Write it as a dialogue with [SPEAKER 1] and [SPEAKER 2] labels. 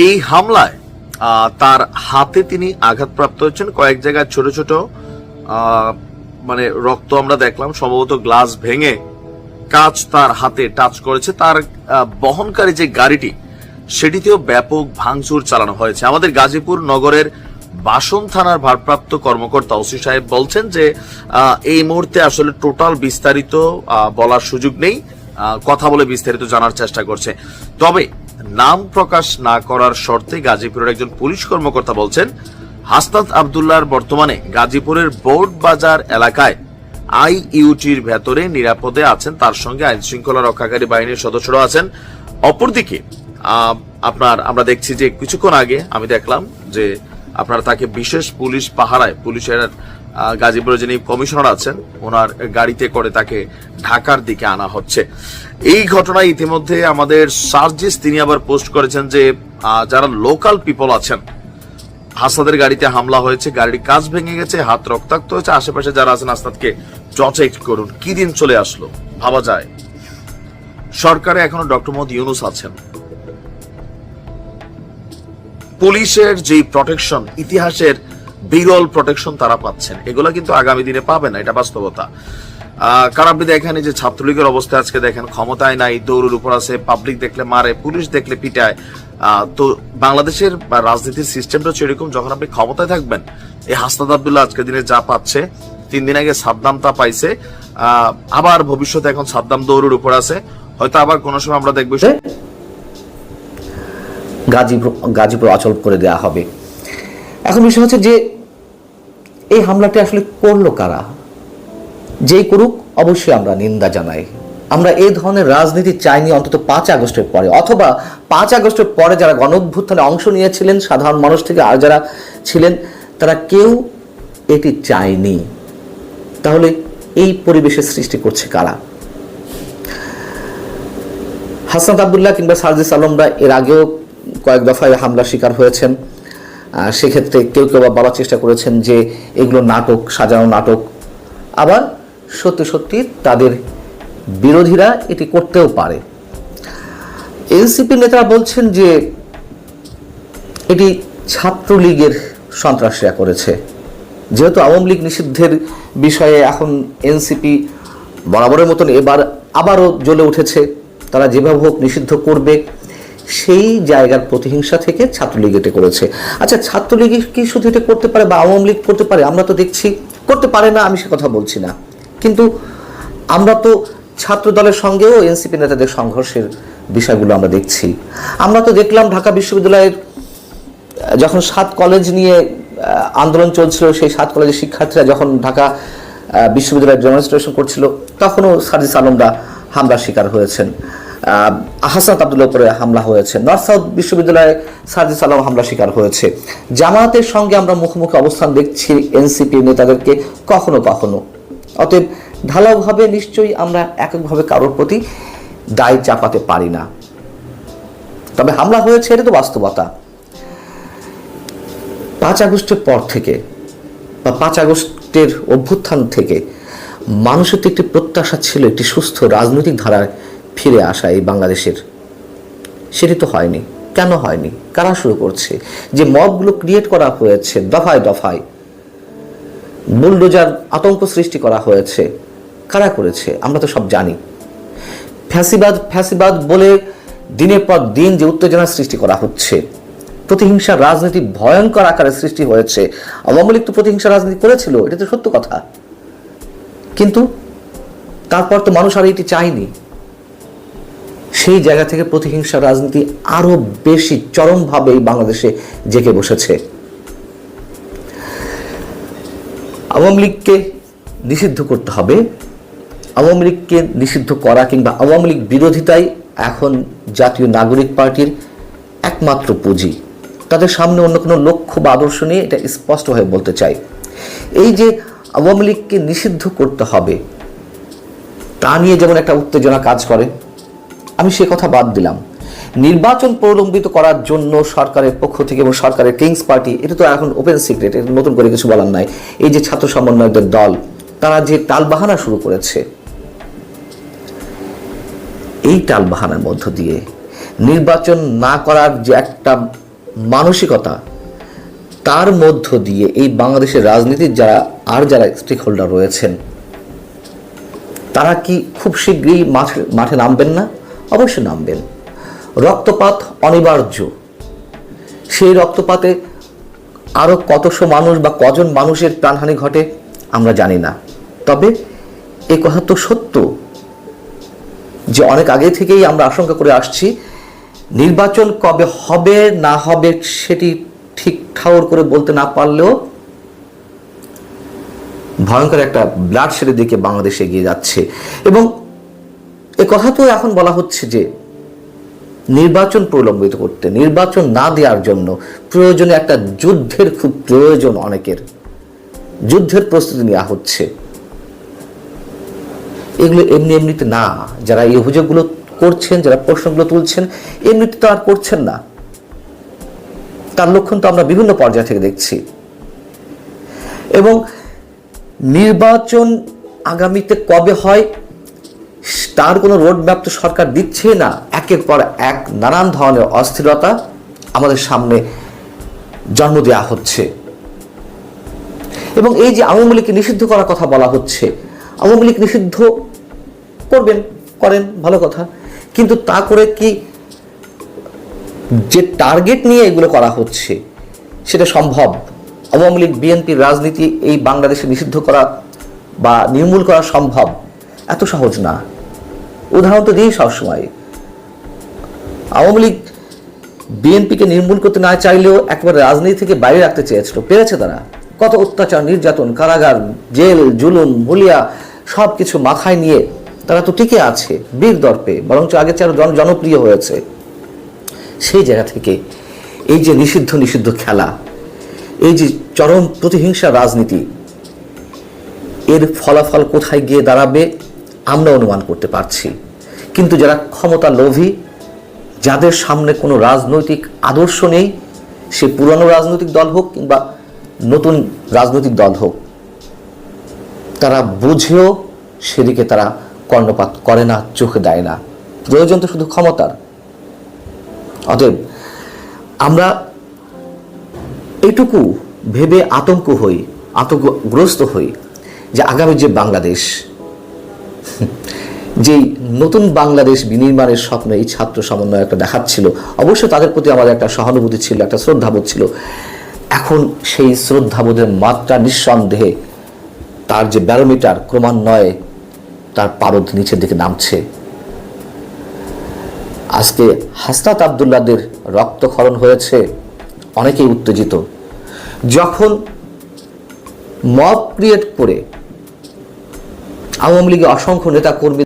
[SPEAKER 1] এই হামলায় তার হাতে তিনি আঘাতপ্রাপ্ত হয়েছেন। কয়েক জায়গায় ছোট ছোট মানে রক্ত আমরা দেখলাম, সম্ভবত গ্লাস ভেঙে কাজ তার হাতে টাচ করেছে। তার বহনকারী যে গাড়িটি, সেটিতেও ব্যাপক ভাঙচুর চালানো হয়েছে। আমাদের গাজীপুর নগরের বাসন থানার ভারপ্রাপ্ত কর্মকর্তা ওসি সাহেব বলছেন যে এই মুহূর্তে আসলে টোটাল বিস্তারিত বলার সুযোগ নেই। কথা বলে বিস্তারিত জানার চেষ্টা করছে। তবে নাম প্রকাশ না করার শর্তে গাজীপুরের একজন পুলিশ কর্মকর্তা বলছেন, হাসনাত আবদুল্লাহর বর্তমানে গাজীপুরের বোর্ড বাজার এলাকায় আইইউটির ভেতরে নিরাপদে আছেন, তার সঙ্গে আইন শৃঙ্খলা রক্ষাকারী বাহিনীর সদস্যরা আছেন। অপরদিকে আপনার, আমরা দেখছি যে কিছুক্ষণ আগে আমি দেখলাম যে আপনার তাকে বিশেষ পুলিশ পাহারায়, পুলিশের গাজীপুরে যিনি কমিশনার আছেন, ওনার গাড়িতে করে তাকে ঢাকার দিকে আনা হচ্ছে। এই ঘটনায় ইতিমধ্যে আমাদের সার্জিস, তিনি আবার পোস্ট করেছেন যে যারা লোকাল পিপল আছেন, হাসাদের গাড়িতে হামলা হয়েছে, গাড়ির কাজ ভেঙে গেছে, হাত রক্তাক্ত হয়েছে, আশেপাশে যারা আছেন, আস্তাদকে প্রটেক্ট করুন। কি দিন চলে আসলো? ভাবা যায়। সরকারে এখনও ডক্টর মোহাম্মদ ইউনুস আছেন। পুলিশের যে প্রটেকশন ইতিহাসের বিরল প্রটেকশন তারা পাচ্ছেন। এগুলো কিন্তু আগামী দিনে পাবে না, এটা বাস্তবতা। কারণ আপনি দেখেন যে ছাত্রলীগের অবস্থা আজকে দেখেন, ক্ষমতায় নাই, দৌড়ের উপর আছে পাবলিক দেখলে মারে, পুলিশ দেখলে পিটায়। তো বাংলাদেশের রাজনীতির সিস্টেমটা হচ্ছে এরকম, যখন আপনি ক্ষমতায় থাকবেন, এই হাসনাদ আবদুল্লাহ আজকের দিনে যা পাচ্ছে, তিন দিন আগে সাদ্দাম তা পাইছে আবার ভবিষ্যতে এখন সাদ্দাম দৌড়ের উপর আছে, হয়তো আবার কোনো সময় আমরা দেখব
[SPEAKER 2] গাজীপুর গাজীপুর অচল করে দেওয়া হবে। এখন বিষয় হচ্ছে যে, এই হামলাটি আসলে করল কারা? যেই করুক, অবশ্যই আমরা নিন্দা জানাই। আমরা এই ধরনের রাজনীতি চাইনি অন্তত পাঁচ আগস্টের পরে। অথবা পাঁচ আগস্টের পরে যারা গণঅভ্যুত্থানে অংশ নিয়েছিলেন, সাধারণ মানুষ থেকে আর যারা ছিলেন, তারা কেউ এটি চায়নি। তাহলে এই পরিবেশের সৃষ্টি করছে কারা? হাসনাত আবদুল্লাহ কিংবা সার্জিস আলমরা এর আগেও কয়েক দফায় হামলার শিকার হয়েছেন। সেক্ষেত্রে কেউ কেউ বলার চেষ্টা করেছেন যে এগুলো নাটক, সাজানো নাটক। আবার সত্যি সত্যি তাদের বিরোধীরা এটি করতেও পারে। এনসিপি নেতারা বলছেন যে এটি ছাত্রলীগের সন্ত্রাসীরা করেছে। যেহেতু আওয়ামী লীগ নিষিদ্ধের বিষয়ে এখন এনসিপি বরাবরের মতন এবার আবারও জ্বলে উঠেছে, তারা যেভাবে হোক নিষিদ্ধ করবে, সেই জায়গার প্রতিহিংসা থেকে ছাত্রলীগ এটা করেছে। আচ্ছা ছাত্রলীগ কি শুধু এটা করতে পারে বা আওয়ামী লীগ করতে পারে? আমরা তো দেখছি, করতে পারে না, আমি সে কথা বলছি না। কিন্তু আমরা তো ছাত্র দলের সঙ্গেও এনসিপি নেতাদের সংঘর্ষের বিষয়গুলো আমরা দেখছি। আমরা তো দেখলাম ঢাকা বিশ্ববিদ্যালয়ের যখন সাত কলেজ নিয়ে আন্দোলন চলছিল, সেই সাত কলেজের শিক্ষার্থীরা যখন ঢাকা বিশ্ববিদ্যালয়ে ডেমনস্ট্রেশন করছিল, তখনও সার্জিস আলমরা হামলার শিকার হয়েছেন। হাসান আবদুল্লাহ উপরে হামলা হয়েছে। নর্থ সাউথ বিশ্ববিদ্যালয়ে সার্জিস আলম হামলা শিকার হয়েছে। জামায়াতের সঙ্গে আমরা মুখোমুখি অবস্থান দেখছি এনসিপি নেতাদেরকে কখনো কখনো। অতএব ঢালাওভাবে নিশ্চয়ই আমরা এককভাবে কারোর প্রতি দায় চাপাতে পারি না। তবে হামলা হয়েছে এটা তো বাস্তবতা। পাঁচ আগস্টের পর থেকে বা পাঁচ আগস্টের অভ্যুত্থান থেকে মানুষের তো একটি প্রত্যাশা ছিল, একটি সুস্থ রাজনৈতিক ধারায় ফিরে আসা এই বাংলাদেশের। সেটি তো হয়নি। কেন হয়নি? কারা শুরু করছে? যে মবগুলো ক্রিয়েট করা হয়েছে, দফায় দফায়। বুলডোজার আতঙ্ক সৃষ্টি করা হয়েছে। কারা করেছে? আমরা তো সব জানি। ফ্যাসিবাদ ফ্যাসিবাদ বলে দিনের পর দিন যে উত্তেজনা সৃষ্টি করা হচ্ছে। প্রতিহিংসার রাজনীতি ভয়ঙ্কর আকারে সৃষ্টি হয়েছে। আওয়ামী লীগ তো প্রতিহিংসা রাজনীতি করেছিল, এটা তো সত্য কথা। কিন্তু তারপর তো মানুষ আর এটি চায়নি। সেই জায়গা থেকে প্রতিহিংসা রাজনীতি আরও বেশি চরমভাবে বাংলাদেশে জেগে বসেছে। আওয়ামী লীগকে নিষিদ্ধ করতে হবে। আওয়ামী লীগকে নিষিদ্ধ করা কিংবা আওয়ামী লীগ বিরোধিতাই এখন জাতীয় নাগরিক পার্টির একমাত্র পুঁজি। তাদের সামনে অন্য কোনো লক্ষ্য বা আদর্শ নিয়ে এটা স্পষ্টভাবে বলতে চাই। এই যে আওয়ামী লীগকে নিষিদ্ধ করতে হবে, তা নিয়ে যেমন একটা উত্তেজনা কাজ করে, আমি সে কথা বাদ দিলাম। নির্বাচন প্রলম্বিত করার জন্য সরকারের পক্ষ থেকে এবং সরকারের কিংস পার্টি এটা তো এখন ওপেন সিক্রেট এটা নতুন করে কিছু বলার নাই। এই যে ছাত্র সমন্বয়কদের দল, তারা যে টালবাহানা শুরু করেছে, এই টালবাহানার মধ্য দিয়ে নির্বাচন না করার যে একটা মানসিকতা, তার মধ্য দিয়ে এই বাংলাদেশের রাজনীতির যারা, আর যারা স্টেক হোল্ডার রয়েছেন, তারা কি খুব শীঘ্রই মাঠে মাঠে নামবেন না? অবশ্যই নামবেন। রক্তপাত অনিবার্য। সেই রক্তপাতে আরও কতশো মানুষ বা কজন মানুষের প্রাণহানি ঘটে আমরা জানি না। তবে এ কথা তো সত্য যে অনেক আগে থেকেই আমরা আশঙ্কা করে আসছি, নির্বাচন কবে হবে, না হবে সেটি ঠিক ঠাউর করে বলতে না পারলেও ভয়ঙ্কর একটা ব্লাড শেডের দিকে বাংলাদেশ এগিয়ে যাচ্ছে। এবং এ কথা তো এখন বলা হচ্ছে যে নির্বাচন প্রলম্বিত করতে, নির্বাচন না দেওয়ার জন্য প্রয়োজনে একটা যুদ্ধের খুব প্রয়োজন অনেকের। যুদ্ধের প্রস্তুতি নেওয়া হচ্ছে। এগুলো এমনি এমনিতে না, যারা এই অভিযোগগুলো করছেন, যারা প্রশ্নগুলো তুলছেন, এমনিতে তো আর করছেন না। তার লক্ষণ তো আমরা বিভিন্ন পর্যায় থেকে দেখছি। এবং নির্বাচন আগামীতে কবে হয় তার কোনো রোডম্যাপ তো সরকার দিচ্ছে না। একের পর এক নানান ধরনের অস্থিরতা আমাদের সামনে জন্ম দেওয়া হচ্ছে। এবং এই যে আওয়ামী লীগকে নিষিদ্ধ করার কথা বলা হচ্ছে, আওয়ামী লীগ নিষিদ্ধ করবেন, করেন, ভালো কথা। কিন্তু তা করে কি যে টার্গেট নিয়ে এগুলো করা হচ্ছে, সেটা সম্ভব? আওয়ামী লীগ বিএনপির রাজনীতি এই বাংলাদেশে নিষিদ্ধ করা বা নির্মূল করা সম্ভব? এত সহজ না। উদাহরণ তো দিই সবসময়। আওয়ামী লীগ বিএনপিকে নির্মূল করতে না চাইলেও একবার রাজনীতি থেকে বাইরে রাখতে চেয়েছিল। পেরেছে তারা। কত অত্যাচার, নির্যাতন, কারাগার, জেল, জুলুম ভুলিয়া সব কিছু মাথায় নিয়ে তারা তো টিকে আছে, বীর দর্পে, বরঞ্চ আগের চেয়ে জন- জনপ্রিয় হয়েছে। সেই জায়গা থেকে এই যে নিষিদ্ধ নিষিদ্ধ খেলা, এই যে চরম প্রতিহিংসা রাজনীতি, এর ফলাফল কোথায় গিয়ে দাঁড়াবে আমরা অনুমান করতে পারছি। কিন্তু যারা ক্ষমতা লোভী, যাদের সামনে কোনো রাজনৈতিক আদর্শ নেই, সে পুরনো রাজনৈতিক দল হোক কিংবা নতুন রাজনৈতিক দল হোক, তারা বুঝেও সেদিকে তারা কর্ণপাত করে না, চোখে দেয় না। প্রয়োজন তো শুধু ক্ষমতার। অতএব আমরা এটুকু ভেবে আতঙ্ক হই, আতঙ্কগ্রস্ত হই যে আগামী যে বাংলাদেশ যেই নতুন বাংলাদেশ বিনির্মাণের স্বপ্ন এই ছাত্র সমন্বয় একটা দেখাচ্ছিল, অবশ্য তাদের প্রতি আমাদের একটা সহানুভূতি ছিল, একটা শ্রদ্ধাবোধ ছিল। এখন সেই শ্রদ্ধাবোধের মাত্রা নিঃসন্দেহে তার যে ব্যারোমিটার ক্রমান্বয়ে তার পারদ নিচের দিকে নামছে। আজকে হাসনাত আবদুল্লাদের রক্তক্ষরণ হয়েছে অনেকেই উত্তেজিত। যখন মব ক্রিয়েট করে আওয়ামী লীগের অসংখ্য নেতা কর্মী